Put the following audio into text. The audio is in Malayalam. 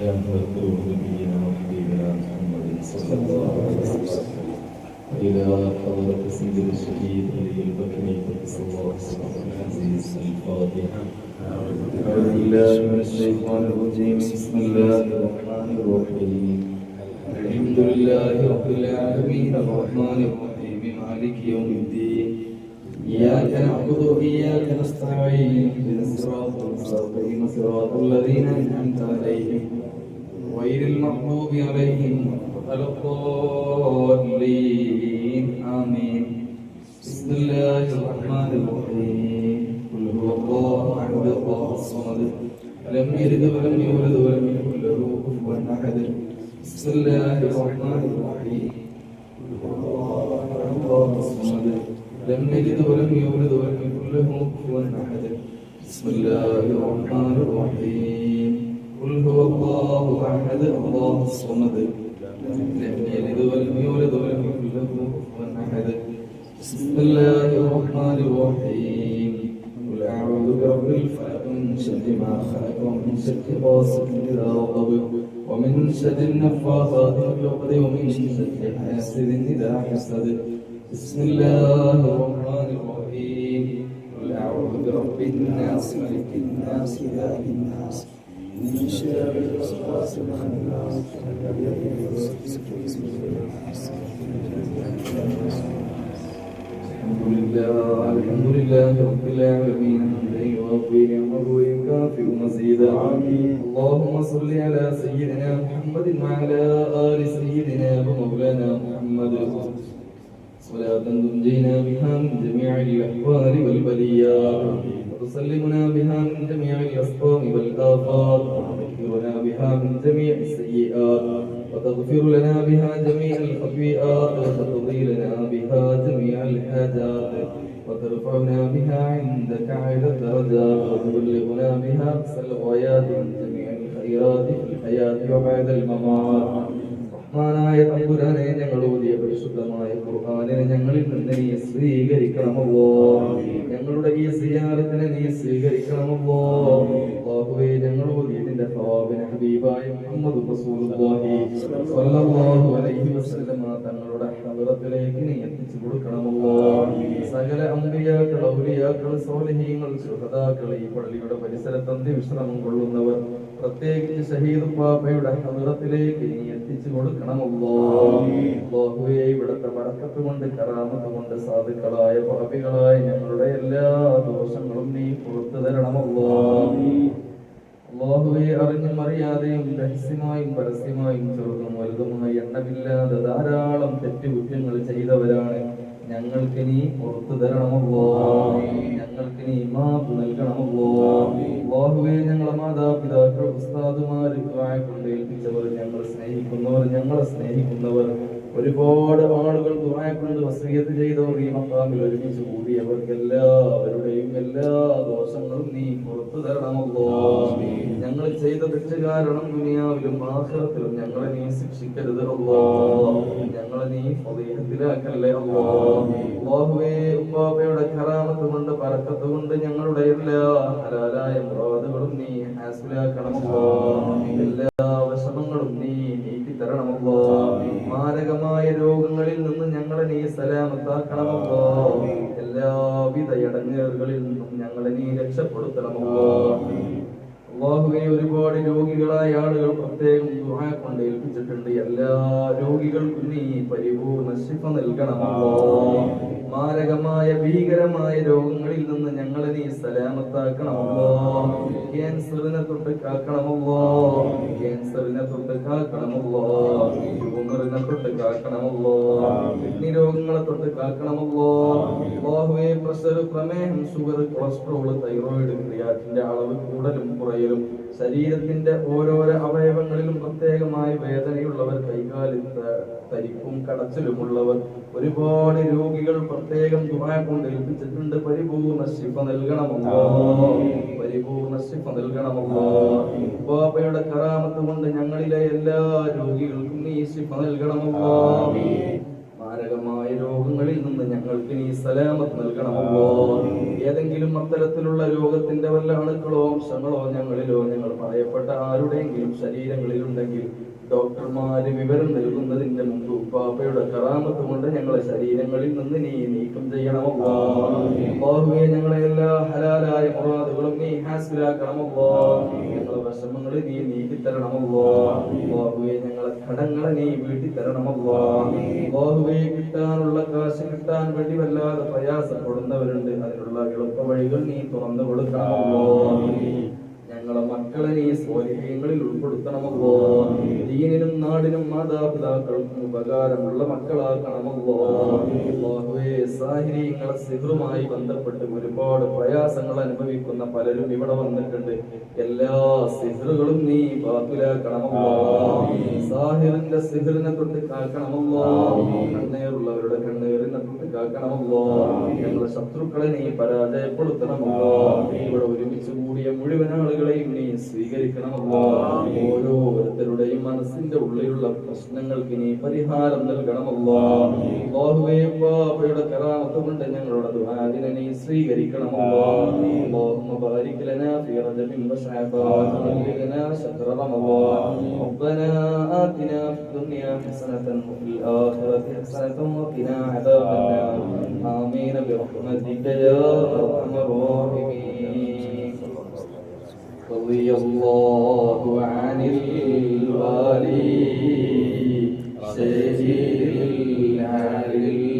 رحمة نبينا وحبيبنا محمد صلى الله عليه وسلم إلى حضرة سيد الشهيد علي البكري قدس الله سره العزيز الفاتحة أعوذ بالله من الشيطان الرجيم بسم الله الرحمن الرحيم الحمد لله رب العالمين. الرحمن الرحيم مالك يوم الدين إياك نعبد وإياك نستعين اهدنا الصراط المستقيم صراط الذين أنعمت عليهم غير المغضوب عليهم ولا الضالين. آمين. بسم الله الرحمن الرحيم. قل هو الله أحد الله الصمد. لم يلد ولم يولد ولم يكن له كفوا أحد. بسم الله الرحمن الرحيم. قل هو الله الله لم يلد ولم يولد ولم يكن له كفوا أحد. بسم الله الرحمن الرحيم. قل هو الله أحد الله الصمد لم يلد ولم يولد ولم يكن له كفوا أحد بسم الله الرحمن الرحيم قل أعوذ برب الفلق من شر ما خلق ومن شر غاسق إذا وقب ومن شر النفاثات في العقد ومن شر حاسد إذا حسد بسم الله الرحمن الرحيم قل أعوذ برب الناس ملك الناس إله الناس من شر الوسواس الخناس الذي يوسوس الحمد لله رب العالمين. حمدا يوافي نعمه ويكافئ مزيدا اللهم صل على سيدنا محمد وعلى ال سيدنا ومولانا محمد صلاة تنجينا بها من جميع الأحوال والبليات وتسلمنا بها من جميع الأسقام والآفات وتطهرنا بها من جميع السيئات وتغفر لنا بها جميع الخطيئات وتقضي لنا بها جميع الحاجات وترفعنا بها عندك على الدرجات وتبلغنا بها أقصى الغايات من جميع الخيرات في الحياة وبعد الممات. റഹ്മാനായ തമ്പുരാനെ ഞങ്ങൾ ഓതിയ പരിശുദ്ധമായ ഖുർആനെ ഞങ്ങളിൽ നിന്ന് നീ സ്വീകരിക്കണമല്ലോ. ഞങ്ങളുടെ ഈ സിയാറത്തിനെ നീ സ്വീകരിക്കണമല്ലോ. അല്ലാഹുവേ ഞങ്ങൾ ഓതിയതിന്റെ സവാബിനെ ഹബീബായ മുഹമ്മദ് റസൂലുള്ളാഹി സ്വല്ലല്ലാഹു അലൈഹി വസല്ലമ തങ്ങളുടെ ഹദറത്തിലേക്ക് നീ എത്തിച്ചു കൊടുക്കണമല്ലോ സകല അമ്പിയാക്കൾ ഔലിയാക്കൾ സോലഹീങ്ങൾ ശുഹദാക്കൾ ഈ പള്ളിയുടെ പരിസരത്തന്തി വിശ്രമം കൊള്ളുന്നവർ പ്രത്യേകിച്ച് ഷഹീദ് പാപ്പയുടെ നിറത്തിലേക്ക് നീ എത്തിച്ചു കൊടുക്കണമല്ലോ. അല്ലാഹുവേ ഇവിടുത്തെ വടക്കത്ത് കൊണ്ട് കറാമത്ത് കൊണ്ട് സാധുക്കളായ പാപികളായ ഞങ്ങളുടെ എല്ലാ ദോഷങ്ങളും നീ പുറത്തു തരണമല്ലോ. അള്ളാഹുവെ അറിഞ്ഞും അറിയാതെയും രഹസ്യമായും പരസ്യമായും ചെറുതും വലുതുമായി എണ്ണമില്ലാതെ ധാരാളം തെറ്റുകുറ്റങ്ങൾ ചെയ്തവരാണ് ഞങ്ങൾക്ക് നീ പുറത്തു തരണമല്ലോ. ഞങ്ങൾക്ക് നീ മാപ്പ് നൽകണമല്ലോ. അള്ളാഹുവെ ഞങ്ങളെ മാതാപിതാക്കൾ ഉസ്താദുമാര് കൊണ്ട് ഏൽപ്പിച്ചവർ ഞങ്ങൾ സ്നേഹിക്കുന്നവർ ഞങ്ങളെ സ്നേഹിക്കുന്നവർ. ഒരുപാട് ആളുകൾ ദുരായക്കൊണ്ട് കൊണ്ട് വസീയത്ത് ചെയ്തവർ ഈ മക്കാമിൽ ഒരുമിച്ച് കൂടിയവർക്ക് എല്ലാവരുടെയും എല്ലാ ദോഷങ്ങളും നീ പുറത്തു തരണമല്ലോ. ഞങ്ങൾ ചെയ്ത തെറ്റ് കാരണം ദുനിയാവിലും ആഖിറത്തിലും ഞങ്ങളെ നീ ശിക്ഷിക്കരുത് അല്ലോ. ഞങ്ങളെ നീ ഫളീഹത്തിലാക്കല്ലേ അല്ലോ. അല്ലാഹുവേ ഉപ്പാപ്പയുടെ കറാമത്ത് കൊണ്ട് പറക്കത്ത് കൊണ്ട് ഞങ്ങളുടെ എല്ലാ ഹലാലായ മുറാദുകളും നീ ഹാസിലാക്കണമല്ലോ എല്ലാ വിഷമങ്ങളും നീ നീക്കി തരണമല്ലോ മാരകമായ രോഗങ്ങളിൽ നിന്ന് ഞങ്ങളെ നീ സലാമത്താക്കണമല്ലോ എല്ലാവിധ ഇടങ്ങേറുകളിൽ നിന്നും ഞങ്ങളെ നീ രക്ഷപ്പെടുത്തണമല്ലോ അള്ളാഹുവെ ഒരുപാട് രോഗികളായ ആളുകൾ പ്രത്യേകം ദുഹാ കൊണ്ട് ഏൽപ്പിച്ചിട്ടുണ്ട്. എല്ലാ രോഗികൾക്കും നീ പരിപൂർണ ശിഫ നൽകണമല്ലോ മാരകമായ ഭീകരമായ രോഗങ്ങളിൽ നിന്ന് ഞങ്ങളെ നീ സലാമത്താക്കണമല്ലോ ക്യാൻസറിനെ തൊട്ട് കാക്കണമല്ലോ ക്യാൻസറിനെ തൊട്ട് കാക്കണമല്ലോ ഉമറിനെ തൊട്ട് കാക്കണമല്ലോ കിഡ്നി രോഗങ്ങളെ തൊട്ട് കാക്കണമല്ലോ ബാഹുവേ പ്രഷർ പ്രമേഹം ഷുഗർ കൊളസ്ട്രോൾ തൈറോയിഡ് ക്രിയാറ്റിന്റെ അളവ് കൂടലും കുറയലും ശരീരത്തിന്റെ ഓരോരോ അവയവങ്ങളിലും പ്രത്യേകമായി വേദനയുള്ളവർ കൈകാലിൽ തരിപ്പും കടച്ചിലുമുള്ളവർ ഒരുപാട് രോഗികൾ പ്രത്യേകം ദുബായ കൊണ്ട് ഏൽപ്പിച്ചിട്ടുണ്ട്. പരിപൂർണ ശിഫ നൽകണമല്ലോ. പരിപൂർണ ശിഫ നൽകണമല്ലോ. ബാബയുടെ കറാമത്ത് കൊണ്ട് ഞങ്ങളിലെ എല്ലാ രോഗികൾക്കും നീ ശിഫ നൽകണമല്ലോ. മാരകമായ രോഗങ്ങളിൽ നിന്ന് ഞങ്ങൾക്ക് നീ സലാമത്ത് നൽകണമല്ലോ ഏതെങ്കിലും അത്തരത്തിലുള്ള രോഗത്തിന്റെ വല്ല അണുക്കളോ അംശങ്ങളോ ഞങ്ങളിലോ ഞങ്ങൾ പറയപ്പെട്ട ആരുടെയെങ്കിലും ശരീരങ്ങളിലുണ്ടെങ്കിൽ ഡോക്ടർമാര് വിവരം നൽകുന്നതിന്റെ മുമ്പ് ഉപ്പാപ്പയുടെ കറാമത്ത് കൊണ്ട് ഞങ്ങളെ ശരീരങ്ങളിൽ നിന്ന് നീ നീക്കം ചെയ്യണമല്ലോ ഞങ്ങളെ നീ ഹാസിലാക്കണമല്ലോ വിഷമങ്ങൾ നീ നീക്കി തരണമല്ലോ ഞങ്ങളെ കടങ്ങളെ നീ വീട്ടി തരണമല്ലോ കിട്ടാനുള്ള കാശ് കിട്ടാൻ വേണ്ടി വല്ലാതെ പ്രയാസപ്പെടുന്നവരുണ്ട്. അതിനുള്ള എളുപ്പ വഴികൾ നീ തുറന്നു കൊടുക്കണമല്ലോ ഞങ്ങളെ മക്കളെ നീ സ്വാധീനങ്ങളിൽ ഉൾപ്പെടുത്തണമല്ലോ. ദീനിനും നാടിനും മാതാപിതാക്കൾക്കും ഉപകാരമുള്ള മക്കളാക്കണമല്ലോ. അല്ലാഹുവേ സാഹിര്യങ്ങളെ സിഹറുമായി ബന്ധപ്പെട്ട് ഒരുപാട് പ്രയാസങ്ങൾ അനുഭവിക്കുന്ന പലരും ഇവിടെ വന്നിട്ടുണ്ട്. എല്ലാ സിഹറുകളും നീ ബാത്തിലാക്കണമല്ലോ. സാഹിറിന്റെ സിഹറിനെ തൊട്ട് കാക്കണമല്ലോ. കണ്ണേറുള്ളവരുടെ കണ്ണേറിനെ തൊട്ട് കാക്കണമല്ലോ. ഞങ്ങളുടെ ശത്രുക്കളെ നീ പരാജയപ്പെടുത്തണമല്ലോ. ഇവിടെ ഒരുമിച്ച് കൂടിയ മുഴുവൻ ആളുകളെയും നീ സ്വീകരിക്കണമല്ലോ ഓരോരുത്തരുടെയും മനസ്സിന്റെ ഉള്ളിലുള്ള പ്രശ്നങ്ങൾക്ക് നീ പരിഹാരം നൽകണമല്ലോ അല്ലാഹുവേ പാപ്പയുടെ കറാമത്ത് കൊണ്ട് ഞങ്ങളുടെ ദുആദിനെ നീ സ്വീകരിക്കണമല്ലോ اللهم بارك لنا في رجب وشعبان وبلغنا شهر رمضان ربنا آتنا في الدنيا حسنة وفي الآخرة حسنة وقنا عذاب النار آمين برحمتك يا أرحم الراحمين رضي الله عن الوالي سيد العالي.